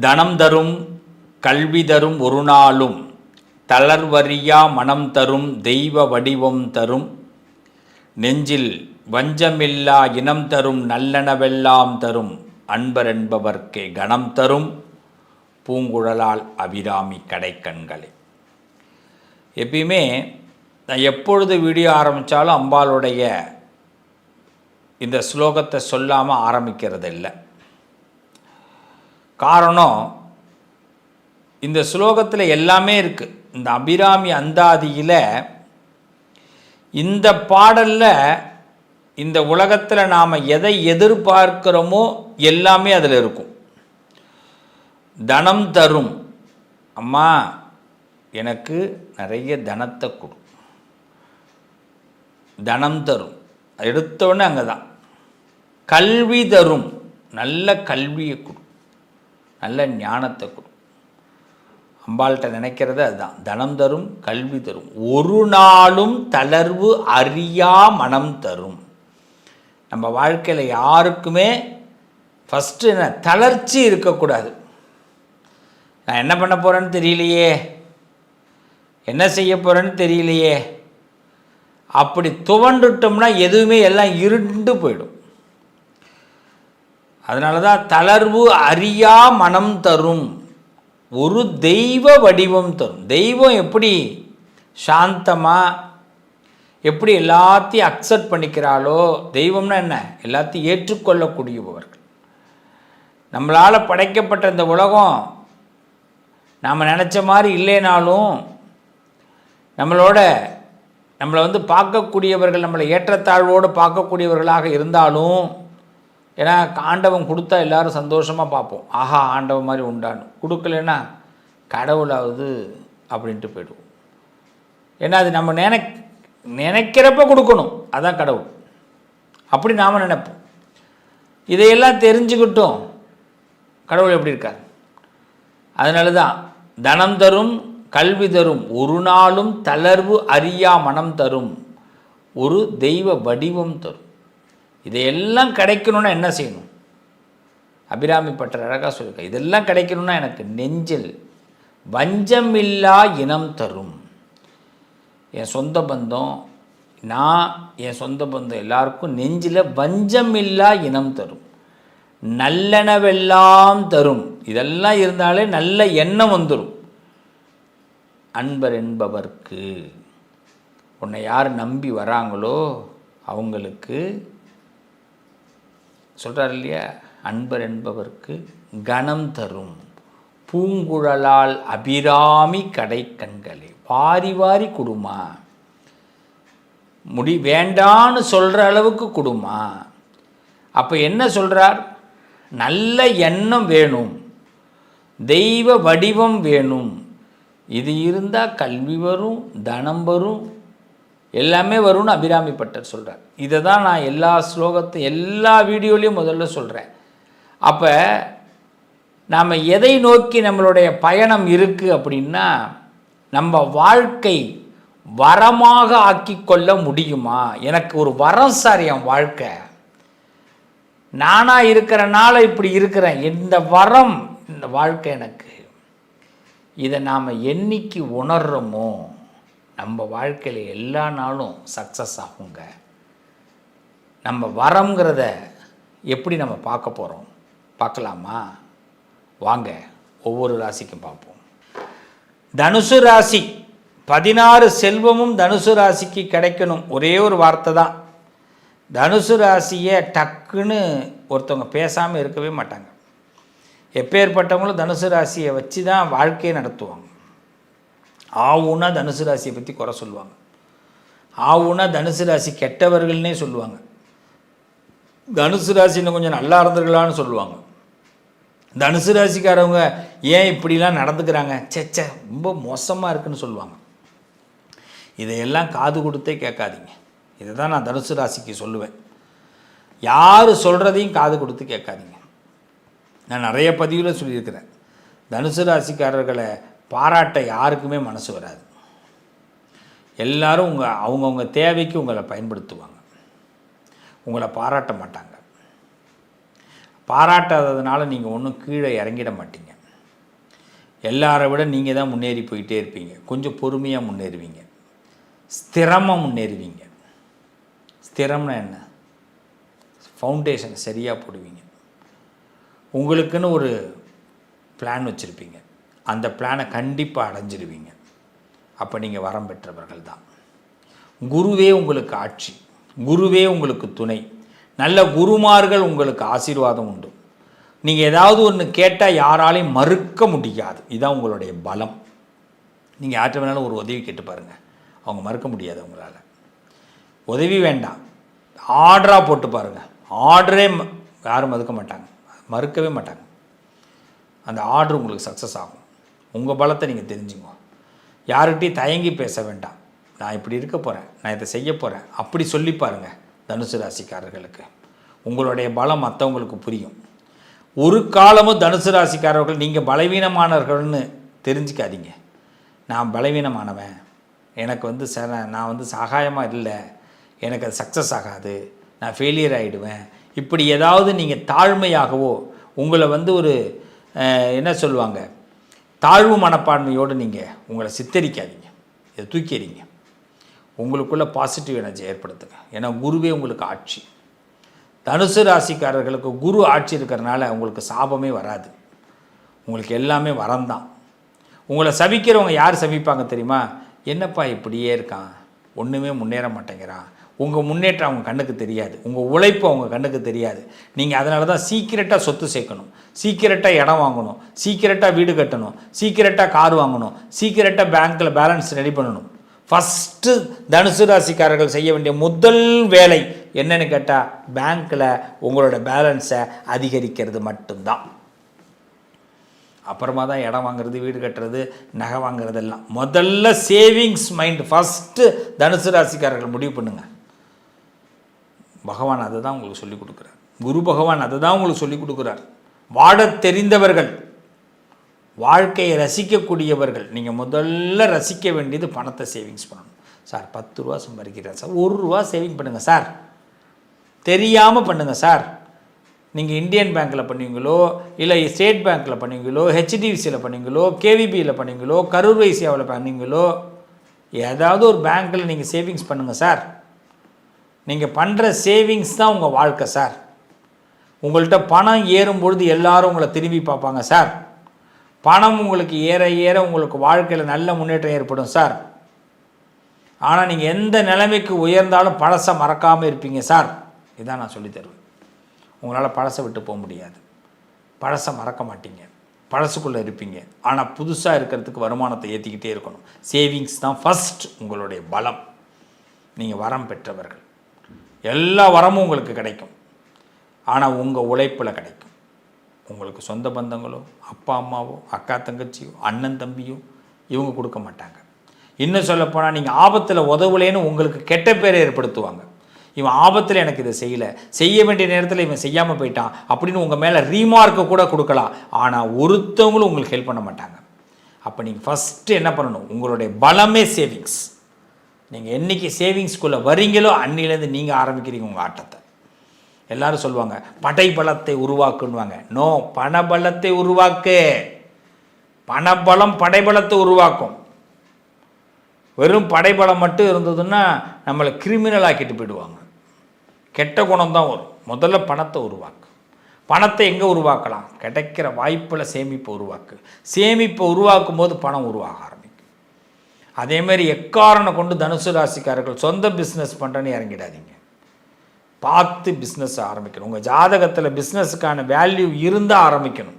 தனம் தரும் கல்வி தரும் ஒரு நாளும் தளர்வறியா மனம் தரும் தெய்வ வடிவம் தரும். நெஞ்சில் வஞ்சமில்லா இனம் தரும் நல்லனவெல்லாம் தரும். அன்பர் என்பவர்க்கே கணம் தரும். பூங்குழலால் அபிராமி கடைக்கண்களே. எப்பயுமே நான் எப்பொழுது வீடியோ ஆரம்பித்தாலும் அம்பாளுடைய இந்த ஸ்லோகத்தை சொல்லாமல் ஆரம்பிக்கிறது இல்லை காரணம் இந்த ஸ்லோகத்தில் எல்லாமே இருக்குது இந்த அபிராமி அந்தாதியில் இந்த பாடலில் இந்த உலகத்தில் நாம் எதை எதிர்பார்க்கிறோமோ எல்லாமே அதில் இருக்கும். தனம் தரும். அம்மா எனக்கு நிறைய தனத்தை கொடு. தனம் தரும். எடுத்தோடனே அங்கே தான் கல்வி தரும். நல்ல கல்வியை கொடு. நல்ல ஞானத்தை கொடு. அம்பாள்கிட்ட நினைக்கிறது அதுதான். தனம் தரும் கல்வி தரும். ஒரு நாளும் தளர்வு அறியா மனம் தரும். நம்ம வாழ்க்கையில் யாருக்குமே ஃபஸ்ட்டு என்ன? தளர்ச்சி இருக்கக்கூடாது. நான் என்ன பண்ண போகிறேன்னு தெரியலையே. என்ன செய்ய போகிறேன்னு தெரியலையே. அப்படி துவண்டுட்டோம்னா எதுவுமே எல்லாம் இருண்டு போயிடும். அதனால தான் தளர்வு அறியா மனம் தரும். ஒரு தெய்வ வடிவம் தரும். தெய்வம் எப்படி சாந்தமாக எப்படி எல்லாத்தையும் அக்செப்ட் பண்ணிக்கிறாளோ தெய்வம்னா என்ன? எல்லாத்தையும் ஏற்றுக்கொள்ளக்கூடியவர்கள். நம்மளால் படைக்கப்பட்ட இந்த உலகம் நாம் நினச்ச மாதிரி இல்லைனாலும் நம்மளோட நம்மளை வந்து பார்க்கக்கூடியவர்கள் நம்மளை ஏற்றத்தாழ்வோடு பார்க்கக்கூடியவர்களாக இருந்தாலும் ஏன்னா ஆண்டவன் கொடுத்தா எல்லாரும் சந்தோஷமாக பார்ப்போம். ஆஹா ஆண்டவன் மாதிரி உண்டான்னு கொடுக்கலன்னா கடவுளாவது அப்படின்ட்டு போயிடுவோம். ஏன்னா அது நம்ம நினை நினைக்கிறப்ப கொடுக்கணும். அதான் கடவுள். அப்படி நாம் நினைப்போம். இதையெல்லாம் தெரிஞ்சுக்கிட்டோம். கடவுள் எப்படி இருக்கார்? அதனால தான் தனம் தரும் கல்வி தரும் ஒரு நாளும் தளர்வு அறியா மனம் தரும். ஒரு தெய்வ வடிவம் தரும். இதையெல்லாம் கிடைக்கணும்னா என்ன செய்யணும்? அபிராமி பட்டர் அழகாக சொல்லியிருக்க இதெல்லாம் கிடைக்கணும்னா எனக்கு நெஞ்சில் வஞ்சமில்லா இனம் தரும். என் சொந்த பந்தம் நான் என் சொந்த பந்தம் எல்லாருக்கும் நெஞ்சில் வஞ்சமில்லா இனம் தரும். நல்லெனவெல்லாம் தரும். இதெல்லாம் இருந்தாலே நல்ல எண்ணம் வந்துடும் அன்பர் என்பவர்க்கு உன்னை யார் நம்பி வராங்களோ அவங்களுக்கு சொல்கிறார் இல்லையா? அன்பர் என்பவருக்கு கணம் தரும். பூங்குழலால் அபிராமி கடை கண்களே வாரி வாரி கொடுமா. முடி வேண்டான்னு சொல்கிற அளவுக்கு கொடுமா. அப்போ என்ன சொல்கிறார் நல்ல எண்ணம் வேணும். தெய்வ வடிவம் வேணும். இது இருந்தால் கல்வி வரும் தனம் வரும் எல்லாமே வரும்னு அபிராமி பட்டர் சொல்கிறார் இதை தான் நான் எல்லா ஸ்லோகத்தை எல்லா வீடியோலையும் முதல்ல சொல்கிறேன் அப்போ நாம் எதை நோக்கி நம்மளுடைய பயணம் இருக்குது அப்படின்னா நம்ம வாழ்க்கை வரமாக ஆக்கிக்கொள்ள முடியுமா? எனக்கு ஒரு வரம் சார் என் வாழ்க்கை. நானாக இருக்கிறனால இப்படி இருக்கிறேன். இந்த வரம் இந்த வாழ்க்கை எனக்கு. இதை நாம் என்னைக்கு உணர்றோமோ நம்ம வாழ்க்கையில் எல்லா நாளும் சக்ஸஸ் ஆகுங்க. நம்ம வரங்கிறத எப்படி நம்ம பார்க்க போகிறோம் பார்க்கலாமா? வாங்க ஒவ்வொரு ராசிக்கும் பார்ப்போம். தனுசு ராசி பதினாறு செல்வமும் தனுசு ராசிக்கு கிடைக்கணும். ஒரே ஒரு வார்த்தை தான். தனுசு ராசியை டக்குன்னு ஒருத்தவங்க பேசாமல் இருக்கவே மாட்டாங்க. எப்பேற்பட்டவங்களும் தனுசு ராசியை வச்சு தான் வாழ்க்கையை நடத்துவாங்க. ஆவுனா தனுசு ராசியை பற்றி குறை சொல்லுவாங்க. ஆவுனா தனுசு ராசி கெட்டவர்கள்னே சொல்லுவாங்க. தனுசு ராசி இன்னும் கொஞ்சம் நல்லா இருந்திருக்கலான்னு சொல்லுவாங்க. தனுசு ராசிக்காரவங்க ஏன் இப்படிலாம் நடந்துக்கிறாங்க? சேச்சே ரொம்ப மோசமாக இருக்குன்னு சொல்லுவாங்க. இதையெல்லாம் காது கொடுத்தே கேட்காதீங்க. இதை தான் நான் தனுசு ராசிக்கு சொல்லுவேன். யார் சொல்கிறதையும் காது கொடுத்து கேட்காதீங்க. நான் நிறைய பதிவில் சொல்லியிருக்கிறேன். தனுசு ராசிக்காரர்களை பாராட்ட யாருக்குமே மனசு வராது. எல்லாரும் உங்கள் அவங்கவுங்க தேவைக்கு உங்களை பயன்படுத்துவாங்க. உங்களை பாராட்ட மாட்டாங்க. பாராட்டாததுனால நீங்கள் ஒன்றும் கீழே இறங்கிட மாட்டீங்க. எல்லாரை விட நீங்கள் தான் முன்னேறி போயிட்டே இருப்பீங்க. கொஞ்சம் பொறுமையாக முன்னேறுவீங்க. ஸ்திரமாக முன்னேறுவீங்க. ஸ்திரம்னா என்ன? ஃபவுண்டேஷன் சரியாக போடுவீங்க. உங்களுக்குன்னு ஒரு பிளான் வச்சுருப்பீங்க. அந்த பிளானை கண்டிப்பாக அடைஞ்சிடுவீங்க அப்போ நீங்கள் வரம் பெற்றவர்கள் தான் குருவே உங்களுக்கு ஆட்சி. குருவே உங்களுக்கு துணை. நல்ல குருமார்கள் உங்களுக்கு ஆசீர்வாதம் உண்டு. நீங்கள் ஏதாவது ஒன்று கேட்டால் யாராலையும் மறுக்க முடியாது. இதுதான் உங்களுடைய பலம். நீங்கள் யார்கிட்ட வேணாலும் ஒரு உதவி கேட்டு பாருங்கள் அவங்க மறுக்க முடியாது உங்களால். உதவி வேண்டாம். ஆர்டராக போட்டு பாருங்கள் ஆர்டரே ம- யாரும் மறுக்க மாட்டாங்க. மறுக்கவே மாட்டாங்க. அந்த ஆர்டர் உங்களுக்கு சக்ஸஸ் ஆகும். உங்கள் பலத்தை நீங்கள் தெரிஞ்சுங்க யார்கிட்டையும் தயங்கி பேச வேண்டாம். நான் இப்படி இருக்க போகிறேன் நான் இதை செய்ய போகிறேன் அப்படி சொல்லி பாருங்கள் தனுசு ராசிக்காரர்களுக்கு. உங்களுடைய பலம் மற்றவங்களுக்கு புரியும். ஒரு காலமும் தனுசு ராசிக்காரர்கள் நீங்கள் பலவீனமானவர்கள்னு தெரிஞ்சுக்காதீங்க. நான் பலவீனமானவன். எனக்கு வந்து ச நான் வந்து சகாயமாக இல்லை. எனக்கு அது சக்ஸஸ் ஆகாது. நான் ஃபெயிலியர் ஆகிடுவேன் இப்படி ஏதாவது நீங்கள் தாழ்மையாகவோ உங்களை வந்து ஒரு என்ன சொல்லுவாங்க? தாழ்வு மனப்பான்மையோடு நீங்கள் உங்களை சித்தரிக்காதீங்க. இதை தூக்கிறீங்க உங்களுக்குள்ளே உங்களுக்குள்ள பாசிட்டிவ் எனர்ஜி ஏற்படுத்துங்க. ஏன்னா குருவே உங்களுக்கு ஆட்சி. தனுசு ராசிக்காரர்களுக்கு குரு ஆட்சி இருக்கிறனால உங்களுக்கு சாபமே வராது. உங்களுக்கு எல்லாமே வரம்தான் உங்களை சபிக்கிறவங்க யார் சபிப்பாங்க தெரியுமா? என்னப்பா இப்படியே இருக்கான்? ஒன்றுமே முன்னேற மாட்டேங்கிறான். உங்கள் முன்னேற்றம் அவங்க கண்ணுக்கு தெரியாது. உங்கள் உழைப்பு அவங்க கண்ணுக்கு தெரியாது. நீங்கள் அதனால தான் சீக்கிரட்டாக சொத்து சேர்க்கணும். சீக்கிரட்டாக இடம் வாங்கணும். சீக்கிரட்டாக வீடு கட்டணும். சீக்கிரட்டாக கார் வாங்கணும். சீக்கிரட்டாக பேங்க்கில் பேலன்ஸ் ரெடி பண்ணணும். ஃபஸ்ட்டு தனுசு ராசிக்காரர்கள் செய்ய வேண்டிய முதல் வேலை என்னென்னு கேட்டால் பேங்க்கில் உங்களோட பேலன்ஸை அதிகரிக்கிறது மட்டும்தான். அப்புறமா தான் இடம் வாங்குறது வீடு கட்டுறது நகை வாங்குறதெல்லாம். முதல்ல சேவிங்ஸ் மைண்ட் ஃபஸ்ட்டு தனுசு ராசிக்காரர்கள் முடிவு பண்ணுங்கள் பகவான் அதை தான் உங்களுக்கு சொல்லிக் கொடுக்குறார். குரு பகவான் அதை தான் உங்களுக்கு சொல்லிக் கொடுக்குறார். வாழத் தெரிந்தவர்கள் வாழ்க்கையை ரசிக்கக்கூடியவர்கள் நீங்கள் முதல்ல ரசிக்க வேண்டியது பணத்தை சேவிங்ஸ் பண்ணணும். சார் பத்து ரூபா சம்பாதிக்கிறேன் சார் ஒரு ரூபா சேவிங் பண்ணுங்கள் சார். தெரியாமல் பண்ணுங்கள் சார். நீங்கள் இந்தியன் பேங்க்கில் பண்ணுவீங்களோ இல்லை ஸ்டேட் பேங்க்கில் பண்ணுவீங்களோ ஹெச்டிஎஃப்சியில் பண்ணுவீங்களோ கேவிபியில் பண்ணுவீங்களோ கரூர் வைசியாவில் பண்ணுவீங்களோ ஏதாவது ஒரு பேங்க்கில் நீங்கள் சேவிங்ஸ் பண்ணுங்கள் சார். நீங்கள் பண்ணுற சேவிங்ஸ் தான் உங்கள் வாழ்க்கை சார் உங்கள்கிட்ட பணம் ஏறும் பொழுது எல்லாரும் உங்களை திரும்பி பார்ப்பாங்க சார் பணம் உங்களுக்கு ஏற ஏற உங்களுக்கு வாழ்க்கையில் நல்ல முன்னேற்றம் ஏற்படும் சார் ஆனால் நீங்கள் எந்த நிலைமைக்கு உயர்ந்தாலும் பழசை மறக்காமல் இருப்பீங்க சார் இதான் நான் சொல்லித்தருவேன் உங்களால் பழசை விட்டு போக முடியாது. பழசை மறக்க மாட்டீங்க. பழசுக்குள்ளே இருப்பீங்க. ஆனால் புதுசாக இருக்கிறதுக்கு வருமானத்தை ஏற்றிக்கிட்டே இருக்கணும். சேவிங்ஸ் தான் ஃபஸ்ட் உங்களுடைய பலம். நீங்கள் வரம் பெற்றவர்கள். எல்லா வரமும் உங்களுக்கு கிடைக்கும். ஆனால் உங்கள் உழைப்பில் கிடைக்கும். உங்களுக்கு சொந்த பந்தங்களோ அப்பா அம்மாவோ அக்கா தங்கச்சியோ அண்ணன் தம்பியோ இவங்க கொடுக்க மாட்டாங்க. இன்னும் சொல்லப்போனால் நீங்கள் ஆபத்தில் உதவலேன்னு உங்களுக்கு கெட்ட பேரை ஏற்படுத்துவாங்க. இவன் ஆபத்தில் எனக்கு இதை செய்யலை. செய்ய வேண்டிய நேரத்தில் இவன் செய்யாமல் போயிட்டான் அப்படின்னு உங்கள் மேலே ரீமார்க்கு கூட கொடுக்கலாம். ஆனால் ஒருத்தவங்களும் உங்களுக்கு ஹெல்ப் பண்ண மாட்டாங்க. அப்போ நீங்கள் ஃபஸ்ட்டு என்ன பண்ணணும்? உங்களுடைய பலமே சேவிங்ஸ் நீங்கள் என்னைக்கு சேவிங்ஸ்குள்ளே வரீங்களோ அன்னிலேருந்து நீங்கள் ஆரம்பிக்கிறீங்க உங்கள் ஆட்டத்தை. எல்லாரும் சொல்லுவாங்க படைபலத்தை உருவாக்குன்னுவாங்க. நோ பணபலத்தை உருவாக்கு. பணபலம் படைபலத்தை உருவாக்கும். வெறும் படைபலம் மட்டும் இருந்ததுன்னா நம்மளை கிரிமினல் ஆக்கிட்டு போயிடுவாங்க. கெட்ட குணம் தான் வரும். முதல்ல பணத்தை உருவாக்கு. பணத்தை எங்கே உருவாக்கலாம்? கிடைக்கிற வாய்ப்பில் சேமிப்பை உருவாக்கு. சேமிப்பை உருவாக்கும் போது பணம் உருவாக அதேமாரி எக்காரணம் கொண்டு தனுசு ராசிக்காரர்கள் சொந்த பிஸ்னஸ் பண்ணுறேன்னு இறங்கிடாதீங்க. பார்த்து பிஸ்னஸ் ஆரம்பிக்கணும். உங்கள் ஜாதகத்தில் பிஸ்னஸுக்கான வேல்யூ இருந்தால் ஆரம்பிக்கணும்.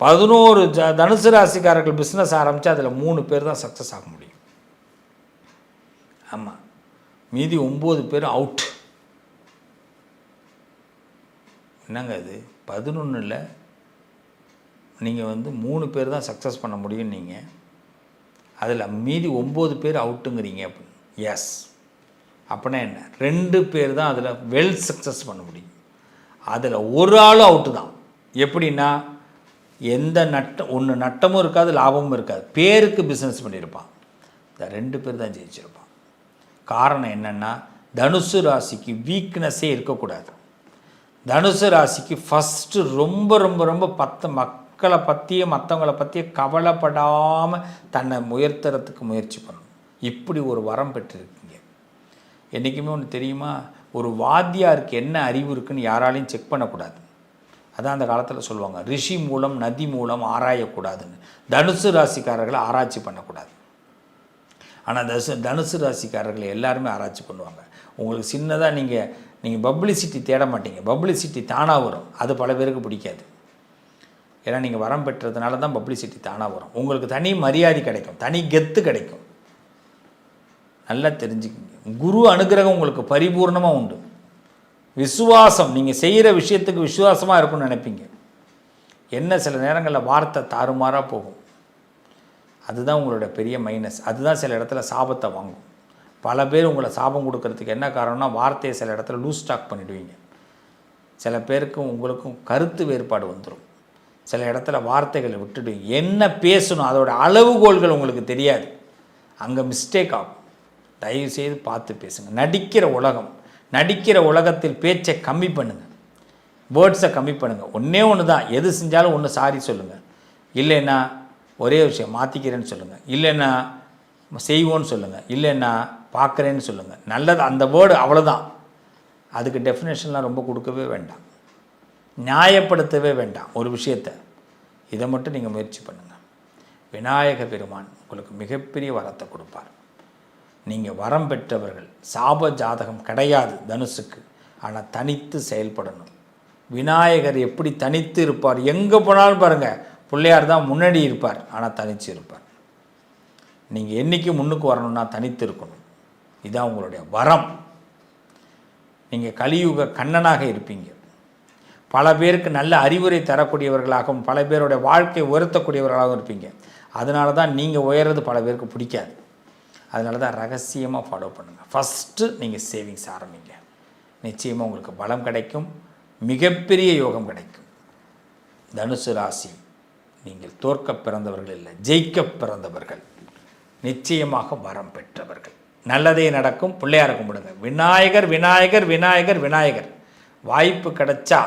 பதினோரு ஜ தனுசு ராசிக்காரர்கள் பிஸ்னஸ் ஆரம்பித்தா அதில் மூணு பேர் தான் சக்ஸஸ் ஆக முடியும். ஆமாம் மீதி ஒம்பது பேர் அவுட் என்னங்க அது? பதினொன்றில் நீங்கள் வந்து மூணு பேர் தான் சக்ஸஸ் பண்ண முடியும் நீங்கள் அதில் மீதி ஒம்பது பேர் அவுட்டுங்கிறீங்க அப்படின்னு எஸ் அப்படின்னா என்ன? ரெண்டு பேர் தான் அதில் வெல் சக்ஸஸ் பண்ண முடியும். அதில் ஒரு ஆளும் அவுட்டு தான். எப்படின்னா எந்த நட்டம் ஒன்று நட்டமும் இருக்காது லாபமும் இருக்காது. பேருக்கு பிஸ்னஸ் பண்ணியிருப்பான். இந்த ரெண்டு பேர் தான் ஜெயிச்சிருப்பான். காரணம் என்னென்னா தனுசு ராசிக்கு வீக்னஸே இருக்கக்கூடாது. தனுசு ராசிக்கு ஃபஸ்ட்டு ரொம்ப ரொம்ப ரொம்ப பத்து மக் மக்களை பற்றியும் மற்றவங்கள பற்றியும் கவலைப்படாமல் தன்னை முயர்த்துறதுக்கு முயற்சி பண்ணணும். இப்படி ஒரு வரம் பெற்றிருக்கீங்க. என்றைக்குமே ஒன்று தெரியுமா? ஒரு வாத்தியாருக்கு என்ன அறிவு இருக்குன்னு யாராலையும் செக் பண்ணக்கூடாது. அதான் அந்த காலத்தில் சொல்லுவாங்க. ரிஷி மூலம் நதி மூலம் ஆராயக்கூடாதுன்னு. தனுசு ராசிக்காரர்களை ஆராய்ச்சி பண்ணக்கூடாது. ஆனால் தசு தனுசு ராசிக்காரர்களை எல்லாருமே ஆராய்ச்சி பண்ணுவாங்க. உங்களுக்கு சின்னதாக நீங்கள் நீங்கள் பப்ளிசிட்டி தேட மாட்டீங்க. பப்ளிசிட்டி தானாக வரும். அது பல பேருக்கு பிடிக்காது. ஏன்னா நீங்கள் வரம் பெற்றதுனால தான் பப்ளிசிட்டி தானாக வரும். உங்களுக்கு தனி மரியாதை கிடைக்கும். தனி கெத்து கிடைக்கும். நல்லா தெரிஞ்சுக்கங்க. குரு அனுகிரகம் உங்களுக்கு பரிபூர்ணமாக உண்டு. விசுவாசம் நீங்கள் செய்கிற விஷயத்துக்கு விசுவாசமாக இருக்கும்னு நினைப்பீங்க. என்ன சில நேரங்களில் வார்த்தை தாறுமாறாக போகும். அதுதான் உங்களோட பெரிய மைனஸ் அதுதான் சில இடத்துல சாபத்தை வாங்கும். பல பேர் உங்களை சாபம் கொடுக்கறதுக்கு என்ன காரணம்னா வார்த்தையை சில இடத்துல லூஸ் ஸ்டாக் பண்ணிடுவீங்க. சில பேருக்கும் உங்களுக்கும் கருத்து வேறுபாடு வந்துடும் சில இடத்துல வார்த்தைகளை விட்டுட்டு என்ன பேசணும் அதோட அளவுகோல்கள் உங்களுக்கு தெரியாது. அங்கே மிஸ்டேக் ஆகும். தயவு செய்து பார்த்து பேசுங்க. நடிக்கிற உலகம் நடிக்கிற உலகத்தில் பேச்சை கம்மி பண்ணுங்கள் வேர்ட்ஸை கம்மி பண்ணுங்கள் ஒன்றே ஒன்று தான் எது செஞ்சாலும் ஒன்று சாரி சொல்லுங்கள் இல்லைன்னா ஒரே விஷயம் மாற்றிக்கிறேன்னு சொல்லுங்கள் இல்லைன்னா செய்வோன்னு சொல்லுங்கள் இல்லைன்னா பார்க்குறேன்னு சொல்லுங்கள் நல்லது அந்த வேர்டு அவ்வளோதான் அதுக்கு டெஃபினேஷன்லாம் ரொம்ப கொடுக்கவே வேண்டாம். நியாயப்படுத்தவே வேண்டாம். ஒரு விஷயத்தை. இதை மட்டும் நீங்கள் முயற்சி பண்ணுங்கள் விநாயக பெருமான் உங்களுக்கு மிகப்பெரிய வரத்தை கொடுப்பார். நீங்கள் வரம் பெற்றவர்கள். சாப ஜாதகம் கிடையாது தனுசுக்கு. ஆனால் தனித்து செயல்படணும். விநாயகர் எப்படி தனித்து இருப்பார்? எங்கே போனாலும் பாருங்கள் பிள்ளையார் தான் முன்னாடி இருப்பார். ஆனால் தனித்து இருப்பார். நீங்கள் என்றைக்கு முன்னுக்கு வரணும்னா தனித்து இருக்கணும். இதான் உங்களுடைய வரம். நீங்கள் கலியுக கண்ணனாக இருப்பீங்க. பல பேருக்கு நல்ல அறிவுரை தரக்கூடியவர்களாகவும் பல பேருடைய வாழ்க்கை உயர்த்தக்கூடியவர்களாகவும் இருப்பீங்க. அதனால தான் நீங்கள் உயர்றது பல பேருக்கு பிடிக்காது. அதனால தான் ரகசியமாக ஃபாலோ பண்ணுங்கள் ஃபஸ்ட்டு நீங்கள் சேவிங்ஸ் ஆரம்பிங்க. நிச்சயமாக உங்களுக்கு பலம் கிடைக்கும். மிகப்பெரிய யோகம் கிடைக்கும். தனுசு ராசி நீங்கள் தோற்க பிறந்தவர்கள் இல்லை ஜெயிக்க பிறந்தவர்கள். நிச்சயமாக வரம் பெற்றவர்கள். நல்லதே நடக்கும். பிள்ளையார கும்பிடுங்க. விநாயகர் விநாயகர் விநாயகர் விநாயகர். வாய்ப்பு கிடைச்சா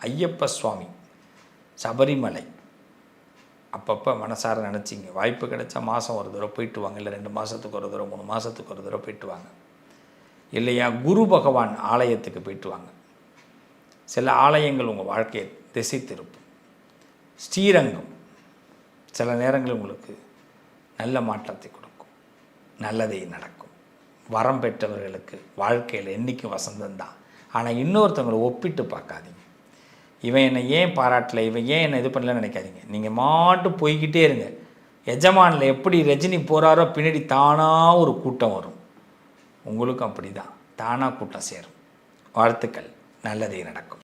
ஐயப்ப சுவாமி சபரிமலை. அப்பப்போ மனசார நினச்சிங்க. வாய்ப்பு கிடைச்சா மாதம் ஒரு தடவை போயிட்டு வாங்க. இல்லை ரெண்டு மாதத்துக்கு ஒரு தடவை மூணு மாதத்துக்கு ஒரு தடவை போயிட்டு வாங்க. இல்லையா குரு பகவான் ஆலயத்துக்கு போயிட்டு வாங்க. சில ஆலயங்கள் உங்கள் வாழ்க்கையை திசை திருப்பும். ஸ்ரீரங்கம் சில நேரங்கள் உங்களுக்கு நல்ல மாற்றத்தை கொடுக்கும். நல்லதே நடக்கும். வரம் பெற்றவர்களுக்கு வாழ்க்கையில் என்றைக்கும் வசந்தந்தான் ஆனால் இன்னொருத்தவங்களை ஒப்பிட்டு பார்க்காதீங்க. இவன் என்னை ஏன் பாராட்டலை? இவன் ஏன் என்னை இது பண்ணலன்னு நினைக்காதீங்க. நீங்கள் மாட்டு போய்கிட்டே இருங்க. எஜமானில் எப்படி ரஜினி போகிறாரோ பின்னாடி தானாக ஒரு கூட்டம் வரும். உங்களுக்கும் அப்படி தான் தானாக கூட்டம் சேரும். வாழ்த்துக்கள். நல்லதே நடக்கும்.